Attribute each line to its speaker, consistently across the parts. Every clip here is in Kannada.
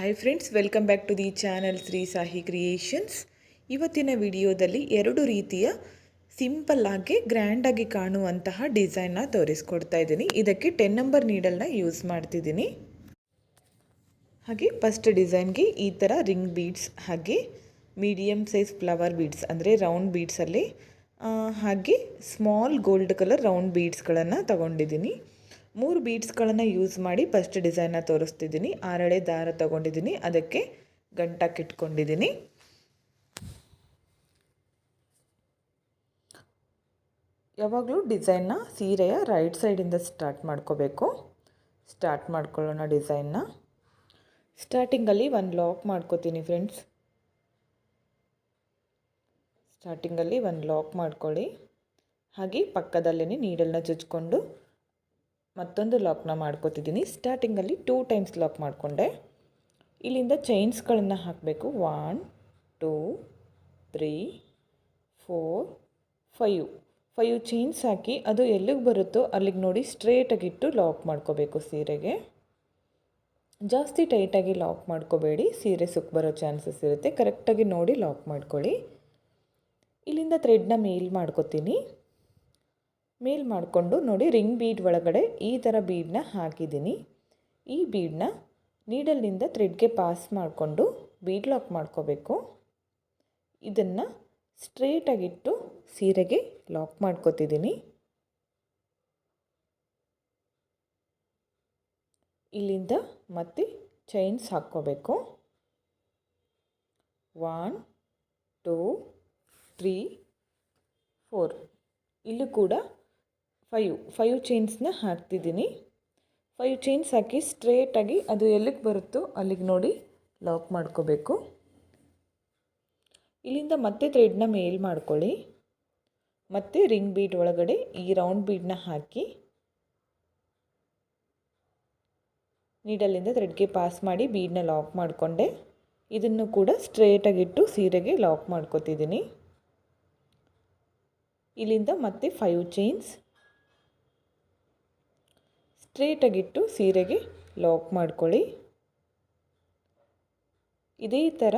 Speaker 1: Hi friends welcome back to the channel Shri Sahi creations ಇವತ್ತಿನ ವಿಡಿಯೋದಲ್ಲಿ ಎರಡು ರೀತಿಯ ಸಿಂಪಲ್ ಆಗಿ ಗ್ರ್ಯಾಂಡಾಗಿ ಕಾಣುವಂತಹ ಡಿಸೈನ್ನ ತೋರಿಸ್ಕೊಡ್ತಾ ಇದ್ದೀನಿ. ಇದಕ್ಕೆ ಟೆನ್ ನಂಬರ್ ನೀಡಲ್ನ ಯೂಸ್ ಮಾಡ್ತಿದ್ದೀನಿ. ಹಾಗೆ ಫಸ್ಟ್ ಡಿಸೈನ್ಗೆ ಈ ಥರ ರಿಂಗ್ ಬೀಡ್ಸ್ ಹಾಗೆ ಮೀಡಿಯಮ್ ಸೈಜ್ ಫ್ಲವರ್ ಬೀಡ್ಸ್ ಅಂದರೆ ರೌಂಡ್ ಬೀಡ್ಸಲ್ಲಿ ಹಾಗೆ ಸ್ಮಾಲ್ ಗೋಲ್ಡ್ ಕಲರ್ ರೌಂಡ್ ಬೀಡ್ಸ್ಗಳನ್ನು ತಗೊಂಡಿದ್ದೀನಿ. ಮೂರು ಬೀಡ್ಸ್ಗಳನ್ನು ಯೂಸ್ ಮಾಡಿ ಫಸ್ಟ್ ಡಿಸೈನ್ನ ತೋರಿಸ್ತಿದ್ದೀನಿ ಆರಳೆ ದಾರ ತಗೊಂಡಿದ್ದೀನಿ ಅದಕ್ಕೆ ಗಂಟಕ್ಕಿಟ್ಕೊಂಡಿದ್ದೀನಿ ಯಾವಾಗಲೂ ಡಿಸೈನ್ನ ಸೀರೆಯ ರೈಟ್ ಸೈಡಿಂದ ಸ್ಟಾರ್ಟ್ ಮಾಡ್ಕೋಬೇಕು. ಸ್ಟಾರ್ಟ್ ಮಾಡ್ಕೊಳ್ಳೋಣ ಡಿಸೈನ್ನ ಸ್ಟಾರ್ಟಿಂಗಲ್ಲಿ ಒಂದು ಲಾಕ್ ಮಾಡ್ಕೋತೀನಿ ಫ್ರೆಂಡ್ಸ್ ಸ್ಟಾರ್ಟಿಂಗಲ್ಲಿ ಒಂದು ಲಾಕ್ ಮಾಡ್ಕೊಳ್ಳಿ. ಹಾಗೆ ಪಕ್ಕದಲ್ಲೇ ನೀಡಲ್ನ ಚುಚ್ಕೊಂಡು ಮತ್ತೊಂದು ಲಾಕ್ನ ಮಾಡ್ಕೋತಿದ್ದೀನಿ. ಸ್ಟಾರ್ಟಿಂಗಲ್ಲಿ ಟೂ ಟೈಮ್ಸ್ ಲಾಕ್ ಮಾಡಿಕೊಂಡೆ. ಇಲ್ಲಿಂದ ಚೈನ್ಸ್ಗಳನ್ನು ಹಾಕಬೇಕು. One two three four five five chains ಹಾಕಿ ಅದು ಎಲ್ಲಿಗೆ ಬರುತ್ತೋ ಅಲ್ಲಿಗೆ ನೋಡಿ ಸ್ಟ್ರೇಟಾಗಿಟ್ಟು ಲಾಕ್ ಮಾಡ್ಕೋಬೇಕು ಸೀರೆಗೆ. ಜಾಸ್ತಿ ಟೈಟಾಗಿ ಲಾಕ್ ಮಾಡ್ಕೋಬೇಡಿ. ಸೀರೆ ಸುಕ್ ಬರೋ ಚಾನ್ಸಸ್ ಇರುತ್ತೆ. ಕರೆಕ್ಟಾಗಿ ನೋಡಿ ಲಾಕ್ ಮಾಡ್ಕೊಳ್ಳಿ. ಇಲ್ಲಿಂದ ಥ್ರೆಡ್ನ ಮೇಲ್ ಮಾಡ್ಕೋತೀನಿ. ಮೇಲ್ ಮಾಡಿಕೊಂಡು ನೋಡಿ ರಿಂಗ್ ಬೀಡ್ ಒಳಗಡೆ ಈ ಥರ ಬೀಡನ್ನ ಹಾಕಿದ್ದೀನಿ. ಈ ಬೀಡನ್ನ ನೀಡಲ್ನಿಂದ ಥ್ರೆಡ್ಗೆ ಪಾಸ್ ಮಾಡಿಕೊಂಡು ಬೀಡ್ ಲಾಕ್ ಮಾಡ್ಕೋಬೇಕು. ಇದನ್ನು ಸ್ಟ್ರೇಟಾಗಿಟ್ಟು ಸೀರೆಗೆ ಲಾಕ್ ಮಾಡ್ಕೋತಿದ್ದೀನಿ. ಇಲ್ಲಿಂದ ಮತ್ತೆ ಚೈನ್ಸ್ ಹಾಕ್ಕೋಬೇಕು. One, two, three, four. ಇಲ್ಲೂ ಕೂಡ ಫೈವ್ ಫೈವ್ ಚೈನ್ಸ್ನ ಹಾಕ್ತಿದ್ದೀನಿ. ಫೈವ್ ಚೈನ್ಸ್ ಹಾಕಿ ಸ್ಟ್ರೇಟಾಗಿ ಅದು ಎಲ್ಲಿಗೆ ಬರುತ್ತೋ ಅಲ್ಲಿಗೆ ನೋಡಿ ಲಾಕ್ ಮಾಡ್ಕೋಬೇಕು. ಇಲ್ಲಿಂದ ಮತ್ತೆ ಥ್ರೆಡ್ನ ಮೇಲ್ ಮಾಡ್ಕೊಳ್ಳಿ. ಮತ್ತು ರಿಂಗ್ ಬೀಡ್ ಒಳಗಡೆ ಈ ರೌಂಡ್ ಬೀಡನ್ನ ಹಾಕಿ ನೀಡಲ್ಲಿಂದ ಥ್ರೆಡ್ಗೆ ಪಾಸ್ ಮಾಡಿ ಬೀಡನ್ನ ಲಾಕ್ ಮಾಡಿಕೊಂಡೆ. ಇದನ್ನು ಕೂಡ ಸ್ಟ್ರೇಟಾಗಿಟ್ಟು ಸೀರೆಗೆ ಲಾಕ್ ಮಾಡ್ಕೋತಿದ್ದೀನಿ. ಇಲ್ಲಿಂದ ಮತ್ತೆ ಫೈವ್ ಚೈನ್ಸ್ ಸ್ಟ್ರೇಟಾಗಿಟ್ಟು ಸೀರೆಗೆ ಲಾಕ್ ಮಾಡ್ಕೊಳ್ಳಿ. ಇದೇ ಥರ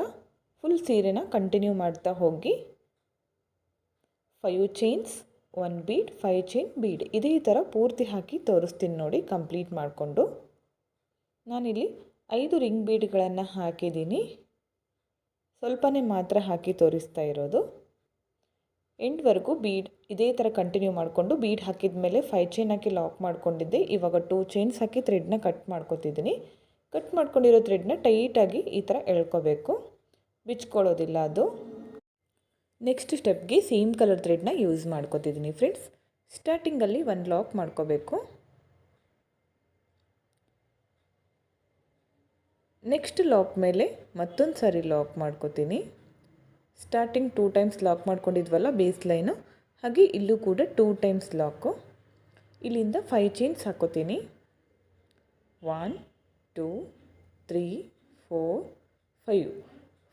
Speaker 1: ಫುಲ್ ಸೀರೆನ ಕಂಟಿನ್ಯೂ ಮಾಡ್ತಾ ಹೋಗಿ. Five chains, one bead, five chain bead. ಇದೇ ಥರ ಪೂರ್ತಿ ಹಾಕಿ ತೋರಿಸ್ತೀನಿ ನೋಡಿ, ಕಂಪ್ಲೀಟ್ ಮಾಡಿಕೊಂಡು. ನಾನಿಲ್ಲಿ ಐದು ರಿಂಗ್ ಬೀಡ್ಗಳನ್ನು ಹಾಕಿದ್ದೀನಿ. ಸ್ವಲ್ಪನೇ ಮಾತ್ರ ಹಾಕಿ ತೋರಿಸ್ತಾ ಇರೋದು. ಎಂಡ್ವರೆಗೂ ಬೀಡ್ ಇದೇ ಥರ ಕಂಟಿನ್ಯೂ ಮಾಡಿಕೊಂಡು ಬೀಡ್ ಹಾಕಿದ ಮೇಲೆ ಫೈವ್ ಚೈನ್ ಹಾಕಿ ಲಾಕ್ ಮಾಡ್ಕೊಂಡಿದ್ದೆ. ಇವಾಗ ಟೂ ಚೈನ್ಸ್ ಹಾಕಿ ಥ್ರೆಡ್ನ ಕಟ್ ಮಾಡ್ಕೋತಿದ್ದೀನಿ. ಕಟ್ ಮಾಡ್ಕೊಂಡಿರೋ ಥ್ರೆಡ್ನ ಟೈಟಾಗಿ ಈ ಥರ ಎಳ್ಕೋಬೇಕು. ಬಿಚ್ಕೊಳ್ಳೋದಿಲ್ಲ ಅದು. ನೆಕ್ಸ್ಟ್ ಸ್ಟೆಪ್ಗೆ ಸೇಮ್ ಕಲರ್ ಥ್ರೆಡ್ನ ಯೂಸ್ ಮಾಡ್ಕೋತಿದ್ದೀನಿ ಫ್ರೆಂಡ್ಸ್ ಸ್ಟಾರ್ಟಿಂಗಲ್ಲಿ ಒಂದು ಲಾಕ್ ಮಾಡ್ಕೋಬೇಕು. ನೆಕ್ಸ್ಟ್ ಲಾಕ್ ಮೇಲೆ ಮತ್ತೊಂದು ಸಾರಿ ಲಾಕ್ ಮಾಡ್ಕೋತೀನಿ. ಸ್ಟಾರ್ಟಿಂಗ್ ಟೂ ಟೈಮ್ಸ್ ಲಾಕ್ ಮಾಡ್ಕೊಂಡಿದ್ವಲ್ಲ ಬೇಸ್ ಲೈನು ಹಾಗೆ ಇಲ್ಲೂ ಕೂಡ ಟೂ ಟೈಮ್ಸ್ ಲಾಕು ಇಲ್ಲಿಂದ ಫೈವ್ ಚೈನ್ಸ್ ಹಾಕೋತೀನಿ. One two three four five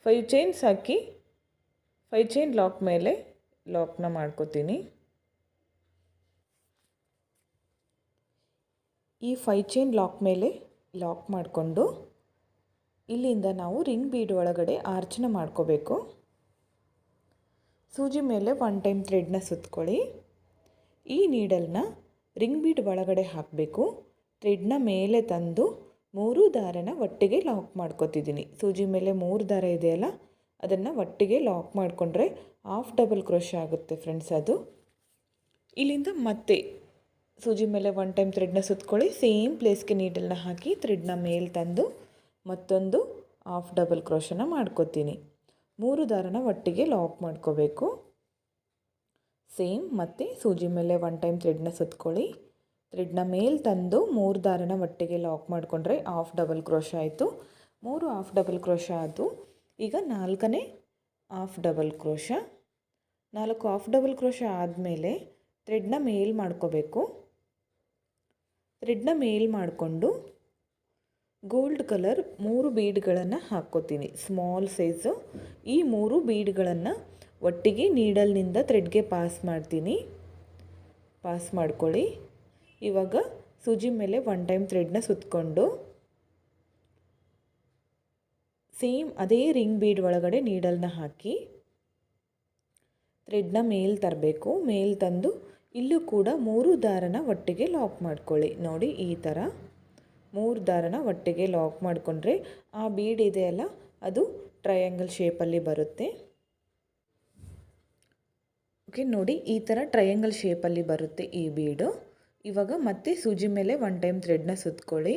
Speaker 1: five chains ಹಾಕಿ ಫೈವ್ ಚೈನ್ ಲಾಕ್ ಮೇಲೆ ಲಾಕ್ನ ಮಾಡ್ಕೋತೀನಿ. ಈ ಫೈವ್ ಚೈನ್ ಲಾಕ್ ಮೇಲೆ ಲಾಕ್ ಮಾಡಿಕೊಂಡು ಇಲ್ಲಿಂದ ನಾವು ರಿಂಗ್ ಬೀಡ್ ಒಳಗಡೆ ಆರ್ಚನ ಮಾಡ್ಕೋಬೇಕು. ಸೂಜಿ ಮೇಲೆ ಒನ್ ಟೈಮ್ ಥ್ರೆಡ್ನ ಸುತ್ಕೊಳ್ಳಿ. ಈ ನೀಡಲ್ನ ರಿಂಗ್ ಬೀಟ್ ಒಳಗಡೆ ಹಾಕಬೇಕು. ಥ್ರೆಡ್ನ ಮೇಲೆ ತಂದು ಮೂರು ದಾರನ ಒಟ್ಟಿಗೆ ಲಾಕ್ ಮಾಡ್ಕೊತಿದ್ದೀನಿ. ಸೂಜಿ ಮೇಲೆ ಮೂರು ದಾರ ಇದೆಯಲ್ಲ ಅದನ್ನು ಒಟ್ಟಿಗೆ ಲಾಕ್ ಮಾಡಿಕೊಂಡ್ರೆ ಹಾಫ್ ಡಬಲ್ ಕ್ರೋಶ ಆಗುತ್ತೆ ಫ್ರೆಂಡ್ಸ್ ಅದು. ಇಲ್ಲಿಂದ ಮತ್ತೆ ಸೂಜಿ ಮೇಲೆ ಒನ್ ಟೈಮ್ ಥ್ರೆಡ್ನ ಸುತ್ಕೊಳ್ಳಿ. ಸೇಮ್ ಪ್ಲೇಸ್ಗೆ ನೀಡಲ್ನ ಹಾಕಿ ಥ್ರೆಡ್ನ ಮೇಲೆ ತಂದು ಮತ್ತೊಂದು ಹಾಫ್ ಡಬಲ್ ಕ್ರೋಶನ ಮಾಡ್ಕೊತೀನಿ. ಮೂರು ದಾರನ ಒಟ್ಟಿಗೆ ಲಾಕ್ ಮಾಡ್ಕೋಬೇಕು. ಸೇಮ್ ಮತ್ತು ಸೂಜಿ ಮೇಲೆ ಒನ್ ಟೈಮ್ ಥ್ರೆಡ್ನ ಸುತ್ಕೊಳ್ಳಿ. ಥ್ರೆಡ್ನ ಮೇಲೆ ತಂದು ಮೂರು ದಾರನ ಒಟ್ಟಿಗೆ ಲಾಕ್ ಮಾಡಿಕೊಂಡ್ರೆ ಆಫ್ ಡಬಲ್ ಕ್ರೋಶ ಆಯಿತು. ಮೂರು ಹಾಫ್ ಡಬಲ್ ಕ್ರೋಶ ಆಯಿತು ಈಗ ನಾಲ್ಕನೇ ಹಾಫ್ ಡಬಲ್ ಕ್ರೋಶ ನಾಲ್ಕು ಆಫ್ ಡಬಲ್ ಕ್ರೋಶ ಆದಮೇಲೆ ಥ್ರೆಡ್ನ ಮೇಲ್ ಮಾಡ್ಕೋಬೇಕು. ಥ್ರೆಡ್ನ ಮೇಲ್ ಮಾಡಿಕೊಂಡು ಗೋಲ್ಡ್ ಕಲರ್ ಮೂರು ಬೀಡ್ಗಳನ್ನು ಹಾಕ್ಕೋತೀನಿ. ಸ್ಮಾಲ್ ಸೈಜು ಈ ಮೂರು ಬೀಡ್ಗಳನ್ನು ಒಟ್ಟಿಗೆ ನೀಡಲ್ನಿಂದ ಥ್ರೆಡ್ಗೆ ಪಾಸ್ ಮಾಡ್ತೀನಿ. ಪಾಸ್ ಮಾಡ್ಕೊಳ್ಳಿ. ಇವಾಗ ಸೂಜಿ ಮೇಲೆ ಒನ್ ಟೈಮ್ ಥ್ರೆಡ್ನ ಸುತ್ತಕೊಂಡು ಸೇಮ್ ಅದೇ ರಿಂಗ್ ಬೀಡ್ ಒಳಗಡೆ ನೀಡಲ್ನ ಹಾಕಿ ಥ್ರೆಡ್ನ ಮೇಲ್ ತರಬೇಕು. ಮೇಲ್ ತಂದು ಇಲ್ಲೂ ಕೂಡ ಮೂರು ದಾರನ ಒಟ್ಟಿಗೆ ಲಾಕ್ ಮಾಡ್ಕೊಳ್ಳಿ. ನೋಡಿ ಈ ಥರ ಮೂರು ದಾರನ ಒಟ್ಟಿಗೆ ಲಾಕ್ ಮಾಡಿಕೊಂಡ್ರೆ ಆ ಬೀಡ್ ಇದೆಯಲ್ಲ ಅದು ಟ್ರಯಾಂಗಲ್ ಶೇಪಲ್ಲಿ ಬರುತ್ತೆ. ಓಕೆ ನೋಡಿ ಈ ಥರ ಟ್ರಯಾಂಗಲ್ ಶೇಪಲ್ಲಿ ಬರುತ್ತೆ ಈ ಬೀಡು ಇವಾಗ ಮತ್ತೆ ಸೂಜಿ ಮೇಲೆ ಒನ್ ಟೈಮ್ ಥ್ರೆಡ್ನ ಸುತ್ಕೊಳ್ಳಿ.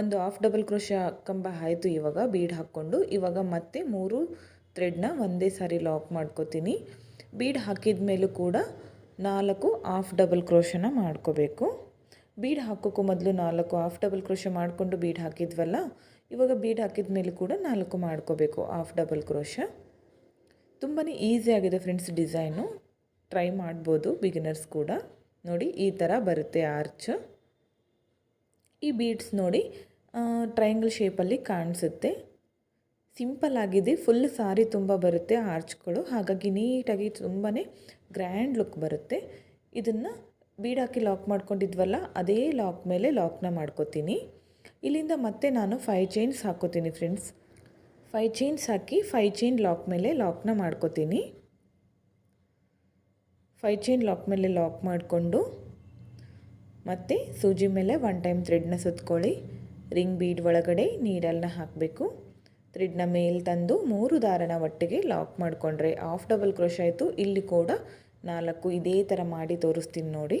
Speaker 1: ಒಂದು ಹಾಫ್ ಡಬಲ್ ಕ್ರೋಶ ಕಂಬ ಆಯಿತು ಇವಾಗ ಬೀಡ್ ಹಾಕ್ಕೊಂಡು. ಇವಾಗ ಮತ್ತೆ ಮೂರು ಥ್ರೆಡ್ನ ಒಂದೇ ಸಾರಿ ಲಾಕ್ ಮಾಡ್ಕೋತೀನಿ. ಬೀಡ್ ಹಾಕಿದ ಮೇಲೂ ಕೂಡ ನಾಲ್ಕು ಹಾಫ್ ಡಬಲ್ ಕ್ರೋಶನ ಮಾಡ್ಕೋಬೇಕು. ಬೀಡ್ ಹಾಕೋಕ್ಕೂ ಮೊದಲು ನಾಲ್ಕು ಹಾಫ್ ಡಬಲ್ ಕ್ರೋಶ ಮಾಡಿಕೊಂಡು ಬೀಡ್ ಹಾಕಿದ್ವಲ್ಲ, ಇವಾಗ ಬೀಡ್ ಹಾಕಿದ ಮೇಲೆ ಕೂಡ ನಾಲ್ಕು ಮಾಡ್ಕೋಬೇಕು ಹಾಫ್ ಡಬಲ್ ಕ್ರೋಶ ತುಂಬಾ ಆಗಿದೆ ಫ್ರೆಂಡ್ಸ್ ಡಿಸೈನು ಟ್ರೈ ಮಾಡ್ಬೋದು ಬಿಗಿನರ್ಸ್ ಕೂಡ. ನೋಡಿ, ಈ ಥರ ಬರುತ್ತೆ ಆರ್ಚ್ ಈ ಬೀಡ್ಸ್ ನೋಡಿ ಟ್ರಯಾಂಗಲ್ ಶೇಪಲ್ಲಿ ಕಾಣಿಸುತ್ತೆ. ಸಿಂಪಲ್ ಆಗಿದೆ ಫುಲ್ ಸಾರಿ ತುಂಬ ಬರುತ್ತೆ ಆರ್ಚ್ಗಳು ಹಾಗಾಗಿ ನೀಟಾಗಿ ತುಂಬಾ ಗ್ರ್ಯಾಂಡ್ ಲುಕ್ ಬರುತ್ತೆ. ಇದನ್ನು ಬೀಡ್ ಹಾಕಿ ಲಾಕ್ ಮಾಡ್ಕೊಂಡಿದ್ವಲ್ಲ, ಅದೇ ಲಾಕ್ ಮೇಲೆ ಲಾಕ್ನ ಮಾಡ್ಕೋತೀನಿ. ಇಲ್ಲಿಂದ ಮತ್ತೆ ನಾನು ಫೈ ಚೈನ್ಸ್ ಹಾಕೋತೀನಿ ಫ್ರೆಂಡ್ಸ್ ಫೈ ಚೈನ್ಸ್ ಹಾಕಿ ಫೈ ಚೈನ್ ಲಾಕ್ ಮೇಲೆ ಲಾಕ್ನ ಮಾಡ್ಕೋತೀನಿ. ಫೈ ಚೈನ್ ಲಾಕ್ ಮೇಲೆ ಲಾಕ್ ಮಾಡಿಕೊಂಡು, ಮತ್ತು ಸೂಜಿ ಮೇಲೆ ಒನ್ ಟೈಮ್ ಥ್ರೆಡ್ನ ಸುತ್ಕೊಳ್ಳಿ. ರಿಂಗ್ ಬೀಡ್ ಒಳಗಡೆ ನೀಡಲ್ನ ಹಾಕಬೇಕು. ಥ್ರೆಡ್ನ ಮೇಲೆ ತಂದು ಮೂರು ದಾರನ ಒಟ್ಟಿಗೆ ಲಾಕ್ ಮಾಡಿಕೊಂಡ್ರೆ ಆಫ್ ಡಬಲ್ ಕ್ರೋಶ್ ಆಯಿತು, ಇಲ್ಲಿ ಕೂಡ ನಾಲ್ಕು ಇದೇ ಥರ ಮಾಡಿ ತೋರಿಸ್ತೀನಿ ನೋಡಿ.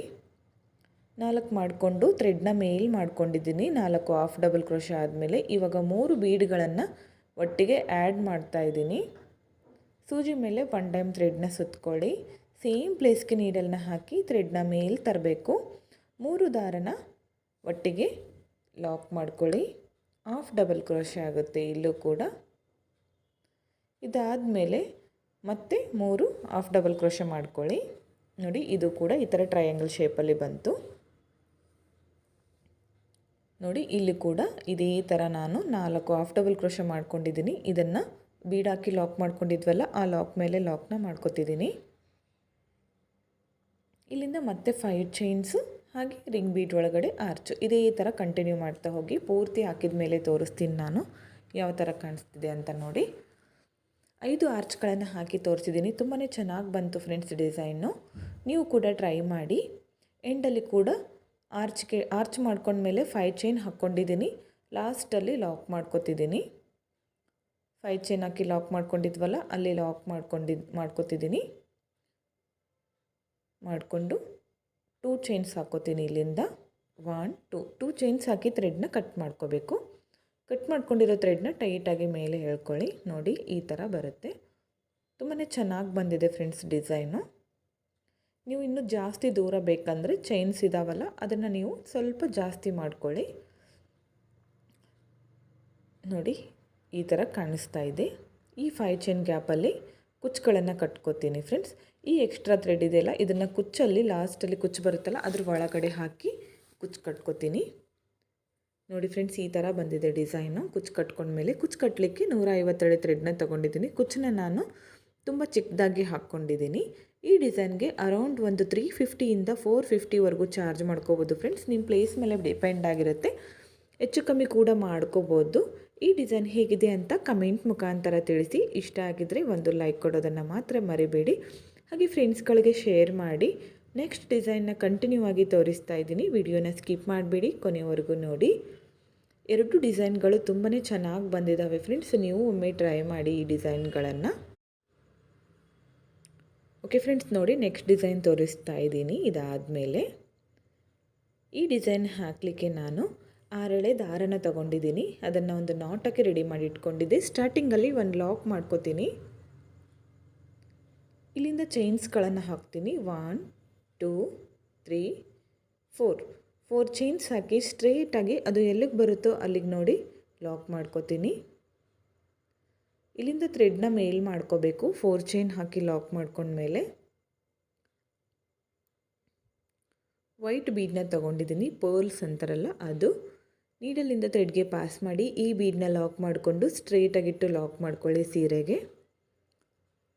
Speaker 1: ನಾಲ್ಕು ಮಾಡಿಕೊಂಡು ಥ್ರೆಡ್ನ ಮೇಲ್ ಮಾಡ್ಕೊಂಡಿದ್ದೀನಿ. ನಾಲ್ಕು ಆಫ್ ಡಬಲ್ ಕ್ರೋಶ ಆದಮೇಲೆ ಇವಾಗ ಮೂರು ಬೀಡ್ಗಳನ್ನು ಒಟ್ಟಿಗೆ ಆ್ಯಡ್ ಮಾಡ್ತಾ ಇದ್ದೀನಿ. ಸೂಜಿ ಮೇಲೆ ಒನ್ ಟೈಮ್ ಥ್ರೆಡ್ನ ಸುತ್ಕೊಳ್ಳಿ. ಸೇಮ್ ಪ್ಲೇಸ್ಗೆ ನೀಡಲ್ನ ಹಾಕಿ ಥ್ರೆಡ್ನ ಮೇಲ್ ತರಬೇಕು. ಮೂರು ದಾರನ ಒಟ್ಟಿಗೆ ಲಾಕ್ ಮಾಡ್ಕೊಳ್ಳಿ. ಆಫ್ ಡಬಲ್ ಕ್ರೋಶ ಆಗುತ್ತೆ ಇಲ್ಲೂ ಕೂಡ. ಇದಾದಮೇಲೆ ಮತ್ತೆ ಮೂರು ಆಫ್ ಡಬಲ್ ಕ್ರೋಶ ಮಾಡ್ಕೊಳ್ಳಿ. ನೋಡಿ, ಇದು ಕೂಡ ಈ ಥರ ಟ್ರಯಾಂಗಲ್ ಶೇಪಲ್ಲಿ ಬಂತು. ನೋಡಿ, ಇಲ್ಲಿ ಕೂಡ ಇದೇ ಥರ ನಾನು ನಾಲ್ಕು ಆಫ್ ಡಬಲ್ ಕ್ರೋಶೆ ಮಾಡ್ಕೊಂಡಿದ್ದೀನಿ. ಇದನ್ನು ಬೀಡ್ ಹಾಕಿ ಲಾಕ್ ಮಾಡ್ಕೊಂಡಿದ್ವಲ್ಲ, ಆ ಲಾಕ್ ಮೇಲೆ ಲಾಕ್ನ ಮಾಡ್ಕೊತಿದ್ದೀನಿ. ಇಲ್ಲಿಂದ ಮತ್ತೆ ಫೈವ್ ಚೈನ್ಸು ಹಾಗೆ ರಿಂಗ್ ಬೀಟ್ ಒಳಗಡೆ ಆರ್ಚು ಇದೇ ಈ ಥರ ಕಂಟಿನ್ಯೂ ಮಾಡ್ತಾ ಹೋಗಿ, ಪೂರ್ತಿ ಹಾಕಿದ ಮೇಲೆ ತೋರಿಸ್ತೀನಿ ನಾನು. ಯಾವ ಥರ ಕಾಣಿಸ್ತಿದೆ ಅಂತ ನೋಡಿ. ಐದು ಆರ್ಚ್ಗಳನ್ನು ಹಾಕಿ ತೋರಿಸಿದ್ದೀನಿ. ತುಂಬಾ ಚೆನ್ನಾಗಿ ಬಂತು ಫ್ರೆಂಡ್ಸ್ ಡಿಸೈನು. ನೀವು ಕೂಡ ಟ್ರೈ ಮಾಡಿ. ಎಂಡಲ್ಲಿ ಕೂಡ ಆರ್ಚ್ಗೆ, ಆರ್ಚ್ ಮಾಡ್ಕೊಂಡ್ಮೇಲೆ ಫೈ ಚೈನ್ ಹಾಕ್ಕೊಂಡಿದ್ದೀನಿ. ಲಾಸ್ಟಲ್ಲಿ ಲಾಕ್ ಮಾಡ್ಕೊತಿದ್ದೀನಿ. ಫೈ ಚೈನ್ ಹಾಕಿ ಲಾಕ್ ಮಾಡ್ಕೊಂಡಿದ್ವಲ್ಲ, ಅಲ್ಲಿ ಲಾಕ್ ಮಾಡ್ಕೊಂಡಿದ್ದು ಮಾಡ್ಕೊತಿದ್ದೀನಿ. ಮಾಡಿಕೊಂಡು ಟೂ ಚೈನ್ಸ್ ಹಾಕೋತೀನಿ ಇಲ್ಲಿಂದ. ಒನ್, ಟೂ ಟೂ ಚೈನ್ಸ್ ಹಾಕಿ ಥ್ರೆಡ್ನ ಕಟ್ ಮಾಡ್ಕೋಬೇಕು. ಕಟ್ ಮಾಡ್ಕೊಂಡಿರೋ ಥ್ರೆಡ್ನ ಟೈಟಾಗಿ ಮೇಲೆ ಹೇಳ್ಕೊಳ್ಳಿ. ನೋಡಿ, ಈ ಥರ ಬರುತ್ತೆ. ತುಂಬಾ ಚೆನ್ನಾಗಿ ಬಂದಿದೆ ಫ್ರೆಂಡ್ಸ್ ಡಿಸೈನು ನೀವು ಇನ್ನೂ ಜಾಸ್ತಿ ದೂರ ಬೇಕಂದರೆ ಚೈನ್ಸ್ ಇದಾವಲ್ಲ, ಅದನ್ನು ನೀವು ಸ್ವಲ್ಪ ಜಾಸ್ತಿ ಮಾಡ್ಕೊಳ್ಳಿ. ನೋಡಿ, ಈ ಥರ ಕಾಣಿಸ್ತಾ ಇದೆ. ಈ ಫೈ ಚೈನ್ ಗ್ಯಾಪಲ್ಲಿ ಕುಚ್ಚುಗಳನ್ನು ಕಟ್ಕೋತೀನಿ ಫ್ರೆಂಡ್ಸ್ ಈ ಎಕ್ಸ್ಟ್ರಾ ಥ್ರೆಡ್ ಇದೆಯಲ್ಲ, ಇದನ್ನು ಕುಚ್ಚಲ್ಲಿ ಲಾಸ್ಟಲ್ಲಿ ಕುಚ್ಚು ಬರುತ್ತಲ್ಲ, ಅದ್ರ ಒಳಗಡೆ ಹಾಕಿ ಕುಚ್ಚು ಕಟ್ಕೋತೀನಿ. ನೋಡಿ ಫ್ರೆಂಡ್ಸ್, ಈ ಥರ ಬಂದಿದೆ ಡಿಸೈನು. ಕುಚ್ಚು ಕಟ್ಕೊಂಡ್ಮೇಲೆ ಕುಚ್ಚು ಕಟ್ಟಲಿಕ್ಕೆ ನೂರ ಐವತ್ತೆರಡು ಥ್ರೆಡ್ನ ತೊಗೊಂಡಿದ್ದೀನಿ. ಕುಚ್ಚನ್ನ ನಾನು ತುಂಬ ಚಿಕ್ಕದಾಗಿ ಹಾಕ್ಕೊಂಡಿದ್ದೀನಿ. ಈ ಡಿಸೈನ್ಗೆ ಅರೌಂಡ್ ಒಂದು ತ್ರೀ ಫಿಫ್ಟಿಯಿಂದ ಫೋರ್ ಫಿಫ್ಟಿವರೆಗೂ ಚಾರ್ಜ್ ಮಾಡ್ಕೋಬೋದು ಫ್ರೆಂಡ್ಸ್ ನಿಮ್ಮ ಪ್ಲೇಸ್ ಮೇಲೆ ಡಿಪೆಂಡ್ ಆಗಿರುತ್ತೆ. ಹೆಚ್ಚು ಕಮ್ಮಿ ಕೂಡ ಮಾಡ್ಕೋಬೋದು. ಈ ಡಿಸೈನ್ ಹೇಗಿದೆ ಅಂತ ಕಮೆಂಟ್ ಮುಖಾಂತರ ತಿಳಿಸಿ. ಇಷ್ಟ ಆಗಿದ್ದರೆ ಒಂದು ಲೈಕ್ ಕೊಡೋದನ್ನು ಮಾತ್ರ ಮರಿಬೇಡಿ. ಹಾಗೆ ಫ್ರೆಂಡ್ಸ್ಗಳಿಗೆ ಶೇರ್ ಮಾಡಿ. ನೆಕ್ಸ್ಟ್ ಡಿಸೈನ್ನ ಕಂಟಿನ್ಯೂ ಆಗಿ ತೋರಿಸ್ತಾ ಇದ್ದೀನಿ. ವಿಡಿಯೋನ ಸ್ಕಿಪ್ ಮಾಡಬೇಡಿ. ಕೊನೆವರೆಗೂ ನೋಡಿ. ಎರಡು ಡಿಸೈನ್ಗಳು ತುಂಬಾ ಚೆನ್ನಾಗಿ ಬಂದಿದ್ದಾವೆ ಫ್ರೆಂಡ್ಸ್ ನೀವು ಒಮ್ಮೆ ಟ್ರೈ ಮಾಡಿ ಈ ಡಿಸೈನ್ಗಳನ್ನು. ಓಕೆ ಫ್ರೆಂಡ್ಸ್ ನೋಡಿ ನೆಕ್ಸ್ಟ್ ಡಿಸೈನ್ ತೋರಿಸ್ತಾ ಇದ್ದೀನಿ. ಇದಾದಮೇಲೆ ಈ ಡಿಸೈನ್ ಹಾಕಲಿಕ್ಕೆ ನಾನು ಆರಳೆ ದಾರನ ತಗೊಂಡಿದ್ದೀನಿ. ಅದನ್ನು ಒಂದು ನಾಟಕ್ಕೆ ರೆಡಿ ಮಾಡಿ ಇಟ್ಕೊಂಡಿದ್ದೆ. ಸ್ಟಾರ್ಟಿಂಗಲ್ಲಿ ಒಂದು ಲಾಕ್ ಮಾಡ್ಕೋತೀನಿ. ಇಲ್ಲಿಂದ ಚೈನ್ಸ್ಗಳನ್ನು ಹಾಕ್ತೀನಿ. One two three four four chains ಹಾಕಿ ಸ್ಟ್ರೇಟಾಗಿ ಅದು ಎಲ್ಲಿಗೆ ಬರುತ್ತೋ ಅಲ್ಲಿಗೆ ನೋಡಿ ಲಾಕ್ ಮಾಡ್ಕೋತೀನಿ. ಇಲ್ಲಿಂದ ಥ್ರೆಡ್ನ ಮೇಲ್ ಮಾಡ್ಕೋಬೇಕು. ಫೋರ್ ಚೈನ್ ಹಾಕಿ ಲಾಕ್ ಮಾಡ್ಕೊಂಡ್ಮೇಲೆ ವೈಟ್ ಬೀಡನ್ನ ತೊಗೊಂಡಿದ್ದೀನಿ ಪರ್ಲ್ಸ್ ಅಂತಾರಲ್ಲ ಅದು. ನೀಡಲಿಂದ ಥ್ರೆಡ್ಗೆ ಪಾಸ್ ಮಾಡಿ ಈ ಬೀಡನ್ನ ಲಾಕ್ ಮಾಡಿಕೊಂಡು ಸ್ಟ್ರೇಟಾಗಿಟ್ಟು ಲಾಕ್ ಮಾಡ್ಕೊಳ್ಳಿ ಸೀರೆಗೆ.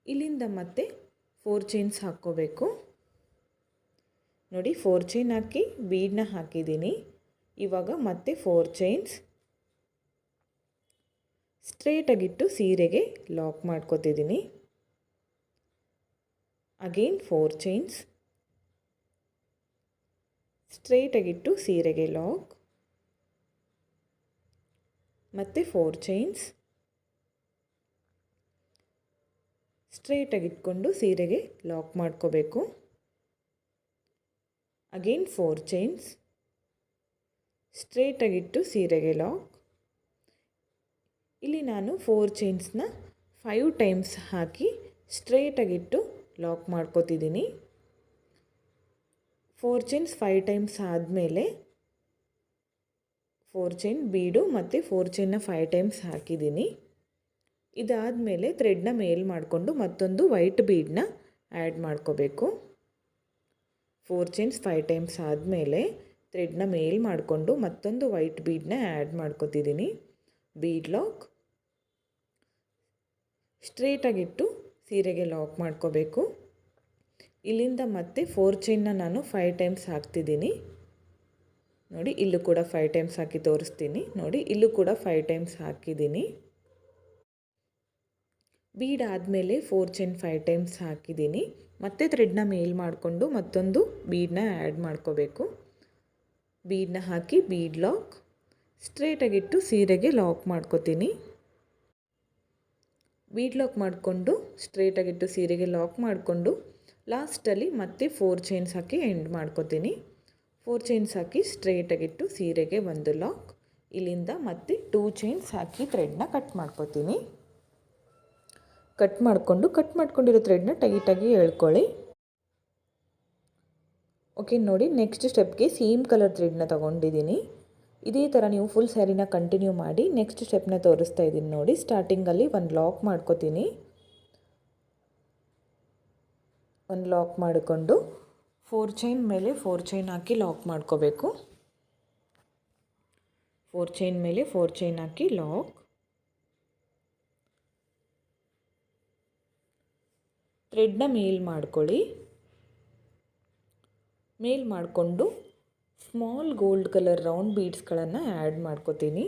Speaker 1: ಇಲ್ಲಿಂದ ಮತ್ತೆ ಫೋರ್ ಚೈನ್ಸ್ ಹಾಕ್ಕೋಬೇಕು. ನೋಡಿ ಫೋರ್ ಚೈನ್ ಹಾಕಿ ಬೀಡನ್ನ ಹಾಕಿದ್ದೀನಿ. ಇವಾಗ ಮತ್ತೆ ಫೋರ್ ಚೈನ್ಸ್ ಸ್ಟ್ರೇಟಾಗಿಟ್ಟು ಸೀರೆಗೆ ಲಾಕ್ ಮಾಡ್ಕೋತಿದ್ದೀನಿ. ಅಗೇನ್ ಫೋರ್ ಚೈನ್ಸ್ ಸ್ಟ್ರೇಟಾಗಿಟ್ಟು ಸೀರೆಗೆ ಲಾಕ್ ಮತ್ತು ಫೋರ್ ಚೈನ್ಸ್ ಸ್ಟ್ರೇಟಾಗಿಟ್ಕೊಂಡು ಸೀರೆಗೆ ಲಾಕ್ ಮಾಡ್ಕೋಬೇಕು. ಅಗೇನ್ ಫೋರ್ ಚೈನ್ಸ್ ಸ್ಟ್ರೇಟಾಗಿಟ್ಟು ಸೀರೆಗೆ ಲಾಕ್ ಇಲ್ಲಿ ನಾನು ಫೋರ್ ಚೈನ್ಸ್ನ ಫೈವ್ ಟೈಮ್ಸ್ ಹಾಕಿ ಸ್ಟ್ರೇಟಾಗಿಟ್ಟು ಲಾಕ್ ಮಾಡ್ಕೋತಿದ್ದೀನಿ ಫೋರ್ ಚೈನ್ಸ್ ಫೈವ್ ಟೈಮ್ಸ್ ಆದಮೇಲೆ ಫೋರ್ ಚೈನ್ ಬೀಡು ಮತ್ತು ಫೋರ್ ಚೈನ್ನ ಫೈವ್ ಟೈಮ್ಸ್ ಹಾಕಿದ್ದೀನಿ ಇದಾದಮೇಲೆ ಥ್ರೆಡ್ನ ಮೇಲ್ ಮಾಡಿಕೊಂಡು ಮತ್ತೊಂದು ವೈಟ್ ಬೀಡನ್ನ ಆ್ಯಡ್ ಮಾಡ್ಕೋಬೇಕು. ಫೋರ್ ಚೈನ್ಸ್ ಫೈವ್ ಟೈಮ್ಸ್ ಆದಮೇಲೆ ಥ್ರೆಡ್ನ ಮೇಲ್ ಮಾಡಿಕೊಂಡು ಮತ್ತೊಂದು ವೈಟ್ ಬೀಡನ್ನ ಆ್ಯಡ್ ಮಾಡ್ಕೋತಿದ್ದೀನಿ ಬೀಡ್ ಲಾಕ್ ಸ್ಟ್ರೇಟಾಗಿಟ್ಟು ಸೀರೆಗೆ ಲಾಕ್ ಮಾಡ್ಕೋಬೇಕು. ಇಲ್ಲಿಂದ ಮತ್ತೆ ಫೋರ್ ಚೈನ್ನ ನಾನು ಫೈವ್ ಟೈಮ್ಸ್ ಹಾಕ್ತಿದ್ದೀನಿ ನೋಡಿ, ಇಲ್ಲೂ ಕೂಡ ಫೈವ್ ಟೈಮ್ಸ್ ಹಾಕಿ ತೋರಿಸ್ತೀನಿ. ನೋಡಿ, ಇಲ್ಲೂ ಕೂಡ ಫೈವ್ ಟೈಮ್ಸ್ ಹಾಕಿದ್ದೀನಿ ಬೀಡ್ ಆದಮೇಲೆ ಫೋರ್ ಚೈನ್ ಫೈವ್ ಟೈಮ್ಸ್ ಹಾಕಿದ್ದೀನಿ ಮತ್ತೆ ಥ್ರೆಡ್ನ ಮೇಲ್ ಮಾಡಿಕೊಂಡು ಮತ್ತೊಂದು ಬೀಡನ್ನ ಆ್ಯಡ್ ಮಾಡ್ಕೋಬೇಕು. ಬೀಡನ್ನ ಹಾಕಿ ಬೀಡ್ ಲಾಕ್ ಸ್ಟ್ರೇಟಾಗಿಟ್ಟು ಸೀರೆಗೆ ಲಾಕ್ ಮಾಡ್ಕೋತೀನಿ. ಬೀಡ್ ಲಾಕ್ ಮಾಡಿಕೊಂಡು ಸ್ಟ್ರೇಟಾಗಿಟ್ಟು ಸೀರೆಗೆ ಲಾಕ್ ಮಾಡಿಕೊಂಡು ಲಾಸ್ಟಲ್ಲಿ ಮತ್ತೆ ಫೋರ್ ಚೈನ್ಸ್ ಹಾಕಿ ಎಂಡ್ ಮಾಡ್ಕೋತೀನಿ. ಫೋರ್ ಚೈನ್ಸ್ ಹಾಕಿ ಸ್ಟ್ರೇಟಾಗಿಟ್ಟು ಸೀರೆಗೆ ಒಂದು ಲಾಕ್ ಇಲ್ಲಿಂದ ಮತ್ತೆ ಟೂ ಚೈನ್ಸ್ ಹಾಕಿ ಥ್ರೆಡ್ನ ಕಟ್ ಮಾಡ್ಕೋತೀನಿ. ಕಟ್ ಮಾಡಿಕೊಂಡು, ಕಟ್ ಮಾಡ್ಕೊಂಡಿರೋ ಥ್ರೆಡ್ನ ಟೈಟಾಗಿ ಎಳ್ಕೊಳ್ಳಿ ಓಕೆ ನೋಡಿ ನೆಕ್ಸ್ಟ್ ಸ್ಟೆಪ್ಗೆ ಸೇಮ್ ಕಲರ್ ಥ್ರೆಡ್ನ ತೊಗೊಂಡಿದ್ದೀನಿ. ಇದೇ ಥರ ನೀವು ಫುಲ್ ಸ್ಯಾರಿನ ಕಂಟಿನ್ಯೂ ಮಾಡಿ ನೆಕ್ಸ್ಟ್ ಸ್ಟೆಪ್ನ ತೋರಿಸ್ತಾ ಇದ್ದೀನಿ ನೋಡಿ ಸ್ಟಾರ್ಟಿಂಗಲ್ಲಿ ಒಂದು ಲಾಕ್ ಮಾಡ್ಕೋತೀನಿ. ಒಂದು ಲಾಕ್ ಮಾಡಿಕೊಂಡು ಫೋರ್ ಚೈನ್ ಮೇಲೆ ಫೋರ್ ಚೈನ್ ಹಾಕಿ ಲಾಕ್ ಮಾಡ್ಕೋಬೇಕು. ಫೋರ್ ಚೈನ್ ಮೇಲೆ ಫೋರ್ ಚೈನ್ ಹಾಕಿ ಲಾಕ್ ಥ್ರೆಡ್ನ ಮೇಲ್ ಮಾಡ್ಕೊಳ್ಳಿ. ಮೇಲ್ ಮಾಡಿಕೊಂಡು ಸ್ಮಾಲ್ ಗೋಲ್ಡ್ ಕಲರ್ ರೌಂಡ್ ಬೀಡ್ಸ್ಗಳನ್ನು ಆ್ಯಡ್ ಮಾಡ್ಕೋತೀನಿ.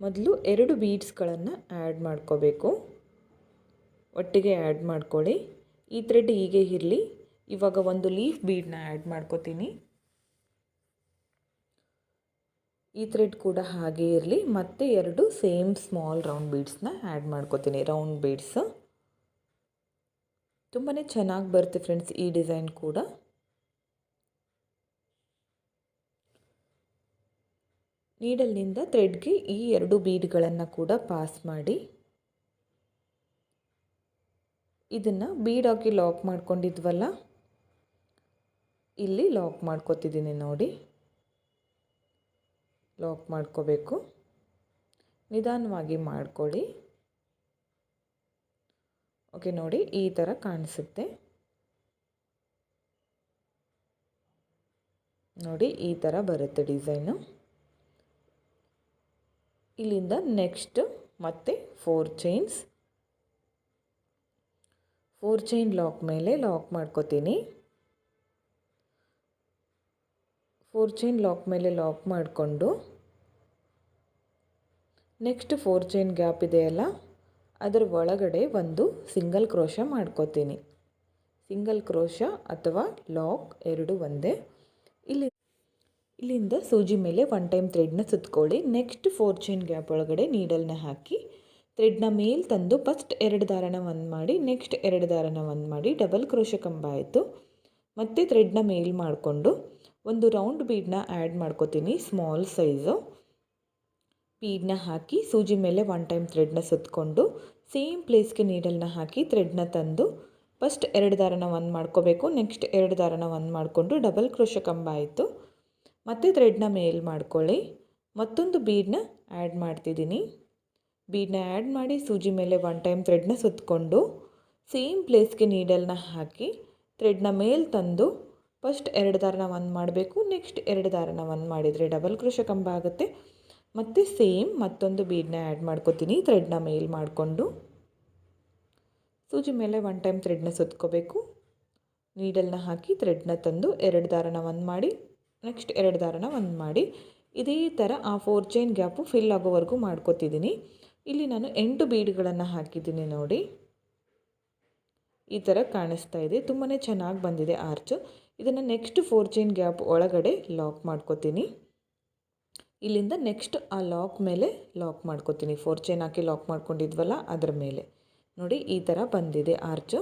Speaker 1: ಮೊದಲು ಎರಡು ಬೀಡ್ಸ್ಗಳನ್ನು ಆ್ಯಡ್ ಮಾಡ್ಕೋಬೇಕು. ಒಟ್ಟಿಗೆ ಆ್ಯಡ್ ಮಾಡ್ಕೊಳ್ಳಿ. ಈ ಥ್ರೆಡ್ ಹೀಗೆ ಇರಲಿ. ಇವಾಗ ಒಂದು ಲೀಫ್ ಬೀಡನ್ನ ಆ್ಯಡ್ ಮಾಡ್ಕೋತೀನಿ. ಈ ಥ್ರೆಡ್ ಕೂಡ ಹಾಗೆ ಇರಲಿ. ಮತ್ತು ಎರಡು ಸೇಮ್ ಸ್ಮಾಲ್ ರೌಂಡ್ ಬೀಡ್ಸ್ನ ಆ್ಯಡ್ ಮಾಡ್ಕೋತೀನಿ. ರೌಂಡ್ ಬೀಡ್ಸ್ ತುಂಬಾ ಚೆನ್ನಾಗಿ ಬರುತ್ತೆ ಫ್ರೆಂಡ್ಸ್ ಈ ಡಿಸೈನ್ ಕೂಡ. ನೀಡಲ್ನಿಂದ ಥ್ರೆಡ್ಗೆ ಈ ಎರಡು ಬೀಡ್ಗಳನ್ನು ಕೂಡ ಪಾಸ್ ಮಾಡಿ. ಇದನ್ನು ಬೀಡ್ ಹಾಕಿ ಲಾಕ್ ಮಾಡ್ಕೊಂಡಿದ್ವಲ್ಲ? ಇಲ್ಲಿ ಲಾಕ್ ಮಾಡ್ಕೋತಿದ್ದೀನಿ ನೋಡಿ. ಲಾಕ್ ಮಾಡ್ಕೋಬೇಕು. ನಿಧಾನವಾಗಿ ಮಾಡ್ಕೊಳ್ಳಿ. ಓಕೆ, ನೋಡಿ ಈ ಥರ ಕಾಣಿಸುತ್ತೆ. ನೋಡಿ ಈ ಥರ ಬರುತ್ತೆ ಡಿಸೈನು. ಇಲ್ಲಿಂದ ನೆಕ್ಸ್ಟ್ ಮತ್ತೆ four chains four chain lock ಮೇಲೆ ಲಾಕ್ ಮಾಡ್ಕೋತೀನಿ. ಫೋರ್ ಚೈನ್ ಲಾಕ್ ಮೇಲೆ ಲಾಕ್ ಮಾಡಿಕೊಂಡು ನೆಕ್ಸ್ಟ್ ಫೋರ್ ಚೈನ್ ಗ್ಯಾಪ್ ಇದೆಯಲ್ಲ ಅದರ ಒಳಗಡೆ ಒಂದು ಸಿಂಗಲ್ ಕ್ರೋಶ ಮಾಡ್ಕೋತೀನಿ. ಸಿಂಗಲ್ ಕ್ರೋಶ ಅಥವಾ ಲಾಕ್ ಎರಡು ಒಂದೇ. ಇಲ್ಲಿ, ಇಲ್ಲಿಂದ ಸೂಜಿ ಮೇಲೆ ಒನ್ ಟೈಮ್ ಥ್ರೆಡ್ನ ಸುತ್ಕೊಳ್ಳಿ. ನೆಕ್ಸ್ಟ್ ಫೋರ್ ಚೈನ್ ಗ್ಯಾಪ್ ಒಳಗಡೆ ನೀಡಲ್ನ ಹಾಕಿ, ಥ್ರೆಡ್ನ ಮೇಲ್ ತಂದು ಫಸ್ಟ್ ಎರಡು ದಾರನ ಒಂದು ಮಾಡಿ, ನೆಕ್ಸ್ಟ್ ಎರಡು ದಾರನ ಒಂದು ಮಾಡಿ ಡಬಲ್ ಕ್ರೋಶ ಕಂಬ ಆಯಿತು. ಮತ್ತು ಥ್ರೆಡ್ನ ಮೇಲ್ ಮಾಡಿಕೊಂಡು ಒಂದು ರೌಂಡ್ ಬೀಡನ್ನ ಆ್ಯಡ್ ಮಾಡ್ಕೋತೀನಿ, ಸ್ಮಾಲ್ ಸೈಜು. ಬೀಡನ್ನ ಹಾಕಿ ಸೂಜಿ ಮೇಲೆ ಒನ್ ಟೈಮ್ ಥ್ರೆಡ್ನ ಸುತ್ತಕೊಂಡು ಸೇಮ್ ಪ್ಲೇಸ್ಗೆ ನೀಡಲ್ನ ಹಾಕಿ ಥ್ರೆಡ್ನ ತಂದು ಫಸ್ಟ್ ಎರಡು ದಾರನ ಒಂದು ಮಾಡ್ಕೋಬೇಕು ನೆಕ್ಸ್ಟ್ ಎರಡು ದಾರನ ಒಂದು ಮಾಡಿಕೊಂಡು ಡಬಲ್ ಕ್ರೋಶ ಕಂಬ ಆಯಿತು. ಮತ್ತು ಥ್ರೆಡ್ನ ಮೇಲ್ ಮಾಡ್ಕೊಳ್ಳಿ. ಮತ್ತೊಂದು ಬೀಡನ್ನ ಆ್ಯಡ್ ಮಾಡ್ತಿದ್ದೀನಿ. ಬೀಡನ್ನ ಆ್ಯಡ್ ಮಾಡಿ ಸೂಜಿ ಮೇಲೆ ಒನ್ ಟೈಮ್ ಥ್ರೆಡ್ನ ಸುತ್ತಕೊಂಡು ಸೇಮ್ ಪ್ಲೇಸ್ಗೆ ನೀಡಲ್ನ ಹಾಕಿ ಥ್ರೆಡ್ನ ಮೇಲ್ ತಂದು ಫಸ್ಟ್ ಎರಡು ದಾರನ ಒಂದು ಮಾಡಬೇಕು ನೆಕ್ಸ್ಟ್ ಎರಡು ದಾರನ ಒಂದು ಮಾಡಿದರೆ ಡಬಲ್ ಕ್ರೋಶ ಕಂಬ ಆಗುತ್ತೆ. ಮತ್ತು ಸೇಮ್ ಮತ್ತೊಂದು ಬೀಡನ್ನ ಆ್ಯಡ್ ಮಾಡ್ಕೋತೀನಿ ಥ್ರೆಡ್ನ ಮೇಲ್ ಮಾಡಿಕೊಂಡು. ಸೂಜಿ ಮೇಲೆ ಒನ್ ಟೈಮ್ ಥ್ರೆಡ್ನ ಸುತ್ಕೋಬೇಕು. ನೀಡಲ್ನ ಹಾಕಿ ಥ್ರೆಡ್ನ ತಂದು ಎರಡು ದಾರನ ಒಂದು ಮಾಡಿ ನೆಕ್ಸ್ಟ್ ಎರಡು ದಾರನ ಒಂದು ಮಾಡಿ. ಇದೇ ಥರ ಆ ಫೋರ್ ಚೈನ್ ಗ್ಯಾಪು ಫಿಲ್ ಆಗೋವರೆಗೂ ಮಾಡ್ಕೋತಿದ್ದೀನಿ ಇಲ್ಲಿ ನಾನು ಎಂಟು ಬೀಡ್ಗಳನ್ನು ಹಾಕಿದ್ದೀನಿ ನೋಡಿ. ಈ ಥರ ಕಾಣಿಸ್ತಾ ಇದೆ. ತುಂಬಾ ಚೆನ್ನಾಗಿ ಬಂದಿದೆ ಆರ್ಚು ಇದನ್ನು ನೆಕ್ಸ್ಟ್ ಫೋರ್ ಚೈನ್ ಗ್ಯಾಪ್ ಒಳಗಡೆ ಲಾಕ್ ಮಾಡ್ಕೋತೀನಿ. ಇಲ್ಲಿಂದ ನೆಕ್ಸ್ಟ್ ಆ ಲಾಕ್ ಮೇಲೆ ಲಾಕ್ ಮಾಡ್ಕೋತೀನಿ. ಫೋರ್ ಚೈನ್ ಹಾಕಿ ಲಾಕ್ ಮಾಡ್ಕೊಂಡಿದ್ವಲ್ಲ, ಅದರ ಮೇಲೆ. ನೋಡಿ, ಈ ಥರ ಬಂದಿದೆ ಆರ್ಚು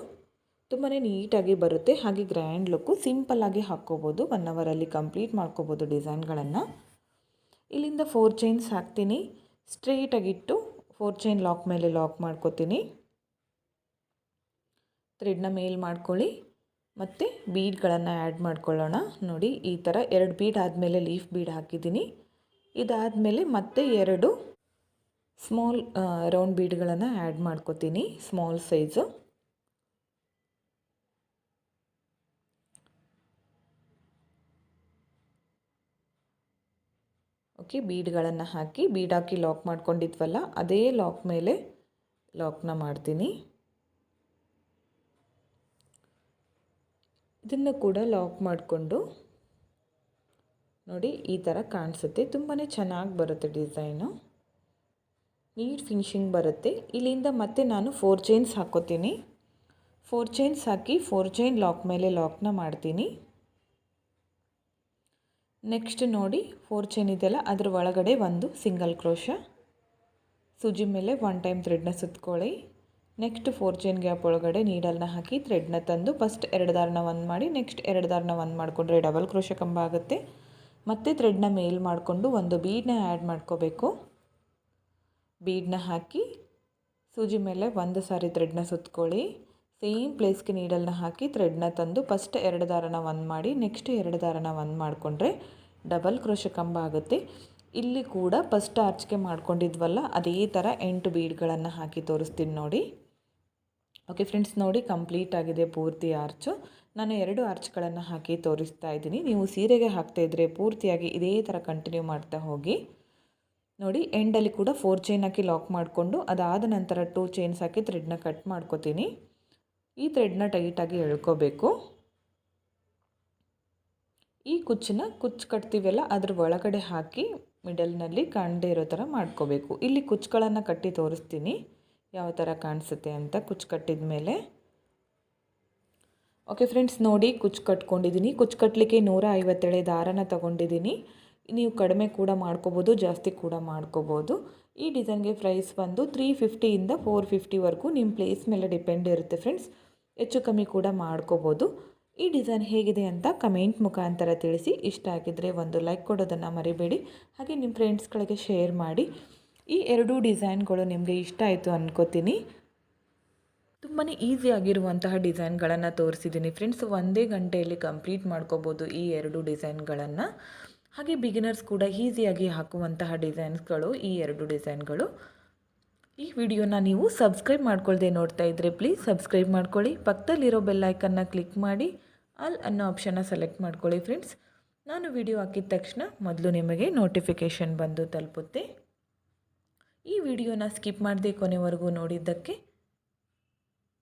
Speaker 1: ತುಂಬಾ ನೀಟಾಗಿ ಬರುತ್ತೆ. ಹಾಗೆ ಗ್ರ್ಯಾಂಡ್ ಲುಕ್ಕು ಸಿಂಪಲ್ಲಾಗಿ ಹಾಕ್ಕೋಬೋದು. ಒನ್ ಅವರಲ್ಲಿ ಕಂಪ್ಲೀಟ್ ಮಾಡ್ಕೋಬೋದು ಡಿಸೈನ್ಗಳನ್ನು ಇಲ್ಲಿಂದ ಫೋರ್ ಚೈನ್ಸ್ ಹಾಕ್ತೀನಿ. ಸ್ಟ್ರೇಟಾಗಿಟ್ಟು ಫೋರ್ ಚೈನ್ ಲಾಕ್ ಮೇಲೆ ಲಾಕ್ ಮಾಡ್ಕೋತೀನಿ. ಥ್ರೆಡ್ನ ಮೇಲ್ ಮಾಡ್ಕೊಳ್ಳಿ. ಮತ್ತು ಬೀಡ್ಗಳನ್ನು ಆ್ಯಡ್ ಮಾಡ್ಕೊಳ್ಳೋಣ. ನೋಡಿ, ಈ ಥರ ಎರಡು ಬೀಡ್ ಆದಮೇಲೆ ಲೀಫ್ ಬೀಡ್ ಹಾಕಿದ್ದೀನಿ. ಇದಾದಮೇಲೆ ಮತ್ತೆ ಎರಡು ಸ್ಮಾಲ್ ರೌಂಡ್ ಬೀಡ್ಗಳನ್ನು ಆ್ಯಡ್ ಮಾಡ್ಕೋತೀನಿ, ಸ್ಮಾಲ್ ಸೈಜು. ಓಕೆ, ಬೀಡ್ಗಳನ್ನು ಹಾಕಿ, ಬೀಡ್ ಹಾಕಿ ಲಾಕ್ ಮಾಡ್ಕೊಂಡಿದ್ವಲ್ಲ, ಅದೇ ಲಾಕ್ ಮೇಲೆ ಲಾಕ್ನ ಮಾಡ್ತೀನಿ. ಇದನ್ನು ಕೂಡ ಲಾಕ್ ಮಾಡಿಕೊಂಡು ನೋಡಿ, ಈ ಥರ ಕಾಣಿಸುತ್ತೆ. ತುಂಬಾ ಚೆನ್ನಾಗಿ ಬರುತ್ತೆ ಡಿಸೈನು. ನೀಟ್ ಫಿನಿಶಿಂಗ್ ಬರುತ್ತೆ. ಇಲ್ಲಿಂದ ಮತ್ತೆ ನಾನು ಫೋರ್ ಚೈನ್ಸ್ ಹಾಕೋತೀನಿ. ಫೋರ್ ಚೈನ್ಸ್ ಹಾಕಿ, ಫೋರ್ ಚೈನ್ ಲಾಕ್ ಮೇಲೆ ಲಾಕ್ನ ಮಾಡ್ತೀನಿ. ನೆಕ್ಸ್ಟ್ ನೋಡಿ, ಫೋರ್ ಚೈನ್ ಇದೆಯಲ್ಲ ಅದ್ರ ಒಳಗಡೆ ಒಂದು ಸಿಂಗಲ್ ಕ್ರೋಶ. ಸೂಜಿ ಮೇಲೆ ಒನ್ ಟೈಮ್ ಥ್ರೆಡ್ನ ಸುತ್ಕೊಳ್ಳಿ. ನೆಕ್ಸ್ಟ್ ಫೋರ್ ಚೈನ್ ಗ್ಯಾಪ್ ಒಳಗಡೆ ನೀಡಲ್ನ ಹಾಕಿ ಥ್ರೆಡ್ನ ತಂದು, ಫಸ್ಟ್ ಎರಡು ದಾರನ ಒಂದು ಮಾಡಿ, ನೆಕ್ಸ್ಟ್ ಎರಡು ದಾರನ ಒಂದು ಮಾಡಿಕೊಂಡ್ರೆ ಡಬಲ್ ಕ್ರೋಶ ಕಂಬ ಆಗುತ್ತೆ. ಮತ್ತು ಥ್ರೆಡ್ನ ಮೇಲ್ ಮಾಡಿಕೊಂಡು ಒಂದು ಬೀಡನ್ನ ಆ್ಯಡ್ ಮಾಡ್ಕೋಬೇಕು. ಬೀಡನ್ನ ಹಾಕಿ, ಸೂಜಿ ಮೇಲೆ ಒಂದು ಸಾರಿ ಥ್ರೆಡ್ನ ಸುತ್ಕೊಳ್ಳಿ. ಸೇಮ್ ಪ್ಲೇಸ್ಗೆ ನೀಡಲ್ನ ಹಾಕಿ ಥ್ರೆಡ್ನ ತಂದು ಫಸ್ಟ್ ಎರಡು ದಾರನ ಒಂದು ಮಾಡಿ ನೆಕ್ಸ್ಟ್ ಎರಡು ದಾರನ ಒಂದು ಮಾಡಿಕೊಂಡ್ರೆ ಡಬಲ್ ಕ್ರೋಶ ಕಂಬ ಆಗುತ್ತೆ. ಇಲ್ಲಿ ಕೂಡ ಫಸ್ಟ್ ಆರ್ಚ್ಗೆ ಮಾಡ್ಕೊಂಡಿದ್ವಲ್ಲ, ಅದೇ ಥರ ಎಂಟು ಬೀಡ್ಗಳನ್ನು ಹಾಕಿ ತೋರಿಸ್ತೀನಿ ನೋಡಿ. ಓಕೆ ಫ್ರೆಂಡ್ಸ್ ನೋಡಿ ಕಂಪ್ಲೀಟ್ ಆಗಿದೆ ಪೂರ್ತಿ ಆರ್ಚು ನಾನು ಎರಡು ಆರ್ಚ್ಗಳನ್ನು ಹಾಕಿ ತೋರಿಸ್ತಾ ಇದ್ದೀನಿ. ನೀವು ಸೀರೆಗೆ ಹಾಕ್ತಾ ಇದ್ದರೆ ಪೂರ್ತಿಯಾಗಿ ಇದೇ ಥರ ಕಂಟಿನ್ಯೂ ಮಾಡ್ತಾ ಹೋಗಿ. ನೋಡಿ ಎಂಡಲ್ಲಿ ಕೂಡ ಫೋರ್ ಚೈನ್ ಹಾಕಿ ಲಾಕ್ ಮಾಡಿಕೊಂಡು, ಅದಾದ ನಂತರ ಟೂ ಚೈನ್ಸ್ ಹಾಕಿ ಥ್ರೆಡ್ನ ಕಟ್ ಮಾಡ್ಕೋತೀನಿ. ಈ ಥ್ರೆಡ್ನ ಟೈಟಾಗಿ ಎಳ್ಕೋಬೇಕು. ಈ ಕುಚ್ಚನ್ನ ಕುಚ್ಚು ಕಟ್ತೀವಲ್ಲ, ಅದ್ರ ಒಳಗಡೆ ಹಾಕಿ ಮಿಡಲ್ನಲ್ಲಿ ಕಾಣದೇ ಇರೋ ಥರ ಮಾಡ್ಕೋಬೇಕು. ಇಲ್ಲಿ ಕುಚ್ಚುಗಳನ್ನು ಕಟ್ಟಿ ತೋರಿಸ್ತೀನಿ. ಯಾವ ಥರ ಕಾಣಿಸುತ್ತೆ ಅಂತ ಕುಚ್ಚು ಕಟ್ಟಿದ ಮೇಲೆ ಓಕೆ ಫ್ರೆಂಡ್ಸ್ ನೋಡಿ ಕುಚ್ಚು ಕಟ್ಕೊಂಡಿದ್ದೀನಿ ಕುಚ್ಚು ಕಟ್ಟಲಿಕ್ಕೆ ನೂರ ಐವತ್ತೇಳೆ ದಾರನ ತೊಗೊಂಡಿದ್ದೀನಿ ನೀವು ಕಡಿಮೆ ಕೂಡ ಮಾಡ್ಕೋಬೋದು, ಜಾಸ್ತಿ ಕೂಡ ಮಾಡ್ಕೋಬೋದು. ಈ ಡಿಸೈನ್ಗೆ ಪ್ರೈಸ್ ಬಂದು ತ್ರೀ ಫಿಫ್ಟಿಯಿಂದ ಫೋರ್ ಫಿಫ್ಟಿವರೆಗೂ ನಿಮ್ಮ ಪ್ಲೇಸ್ ಮೇಲೆ ಡಿಪೆಂಡ್ ಇರುತ್ತೆ ಫ್ರೆಂಡ್ಸ್ ಹೆಚ್ಚು ಕಮ್ಮಿ ಕೂಡ ಮಾಡ್ಕೋಬೋದು. ಈ ಡಿಸೈನ್ ಹೇಗಿದೆ ಅಂತ ಕಮೆಂಟ್ ಮುಖಾಂತರ ತಿಳಿಸಿ. ಇಷ್ಟ ಆಗಿದ್ದರೆ ಒಂದು ಲೈಕ್ ಕೊಡೋದನ್ನು ಮರಿಬೇಡಿ. ಹಾಗೆ ನಿಮ್ಮ ಫ್ರೆಂಡ್ಸ್ಗಳಿಗೆ ಶೇರ್ ಮಾಡಿ. ಈ ಎರಡೂ ಡಿಸೈನ್ಗಳು ನಿಮಗೆ ಇಷ್ಟ ಆಯಿತು ಅಂದ್ಕೋತೀನಿ ತುಂಬಾ ಈಸಿ ಆಗಿರುವಂತಹ ಡಿಸೈನ್ಗಳನ್ನು ತೋರಿಸಿದ್ದೀನಿ ಫ್ರೆಂಡ್ಸ್ ಒಂದೇ ಗಂಟೆಯಲ್ಲಿ ಕಂಪ್ಲೀಟ್ ಮಾಡ್ಕೋಬೋದು ಈ ಎರಡು ಡಿಸೈನ್ಗಳನ್ನು ಹಾಗೆ ಬಿಗಿನರ್ಸ್ ಕೂಡ ಈಸಿಯಾಗಿ ಹಾಕುವಂತಹ ಡಿಸೈನ್ಸ್ಗಳು ಈ ಎರಡು ಡಿಸೈನ್ಗಳು ಈ ವಿಡಿಯೋನ ನೀವು ಸಬ್ಸ್ಕ್ರೈಬ್ ಮಾಡ್ಕೊಳ್ಳದೆ ನೋಡ್ತಾ ಇದ್ರೆ ಪ್ಲೀಸ್ ಸಬ್ಸ್ಕ್ರೈಬ್ ಮಾಡ್ಕೊಳ್ಳಿ. ಪಕ್ಕದಲ್ಲಿರೋ ಬೆಲ್ಲೈಕನ್ನ ಕ್ಲಿಕ್ ಮಾಡಿ ಆಲ್ ಅನ್ನೋ ಆಪ್ಷನ್ನ ಸೆಲೆಕ್ಟ್ ಮಾಡ್ಕೊಳ್ಳಿ ಫ್ರೆಂಡ್ಸ್ ನಾನು ವಿಡಿಯೋ ಹಾಕಿದ ತಕ್ಷಣ ಮೊದಲು ನಿಮಗೆ ನೋಟಿಫಿಕೇಷನ್ ಬಂದು ತಲುಪುತ್ತೆ. ಈ ವಿಡಿಯೋನ ಸ್ಕಿಪ್ ಮಾಡದೆ ಕೊನೆವರೆಗೂ ನೋಡಿದ್ದಕ್ಕೆ